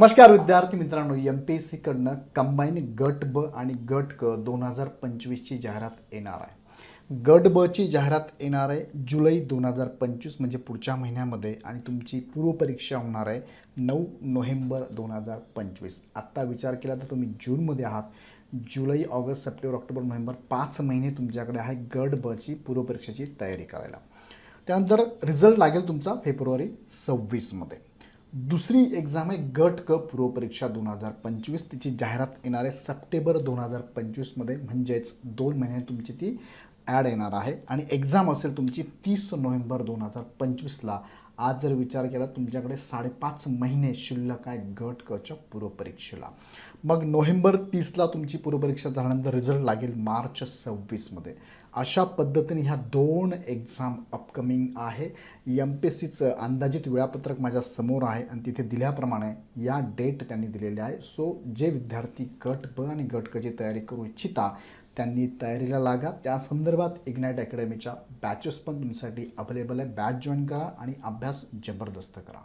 नमस्कार विद्यार्थी मित्रांनो एम पी एस सीकडनं कंबाईन गट ब आणि गट क दोन हजार पंचवीसची जाहिरात येणार आहे. गट बची जाहिरात येणार आहे जुलै दोन हजार पंचवीस म्हणजे पुढच्या महिन्यामध्ये आणि तुमची पूर्वपरीक्षा होणार आहे नऊ नोव्हेंबर दोन हजार पंचवीस. आत्ता विचार केला तर तुम्ही जूनमध्ये आहात. जुलै ऑगस्ट सप्टेंबर ऑक्टोबर नोव्हेंबर पाच महिने तुमच्याकडे आहे गट बची पूर्वपरीक्षेची तयारी करायला. त्यानंतर रिझल्ट लागेल तुमचा फेब्रुवारी सव्वीसमध्ये. दुसरी एक्झाम आहे गट क पूर्वपरीक्षा दोन हजार पंचवीस. तिची जाहिरात येणार आहे सप्टेंबर दोन हजार पंचवीसमध्ये. म्हणजेच दोन महिने तुमची ती ॲड येणार आहे. आणि एक्झाम असेल तुमची तीस नोव्हेंबर दोन हजार पंचवीसला. आज जर विचार केला तुमच्याकडे साडेपाच महिने शिल्लक आहे गट कच्या पूर्वपरीक्षेला. मग नोव्हेंबर तीसला तुमची पूर्वपरीक्षा झाल्यानंतर रिझल्ट लागेल मार्च सव्वीसमध्ये. अशा पद्धतीने ह्या दोन एक्झाम अपकमिंग आहे. एम पी एस सीचं अंदाजित वेळापत्रक माझ्यासमोर आहे आणि तिथे दिल्याप्रमाणे या डेट त्यांनी दिलेल्या आहे. सो जे विद्यार्थी गट ब आणि गट कची तयारी करू इच्छिता त्यांनी तयारीला लागा. त्या संदर्भात इग्नाईट अकॅडमीच्या बॅचेस पण तुमच्यासाठी अवेलेबल आहे बॅच जॉईन करा आणि अभ्यास जबरदस्त करा.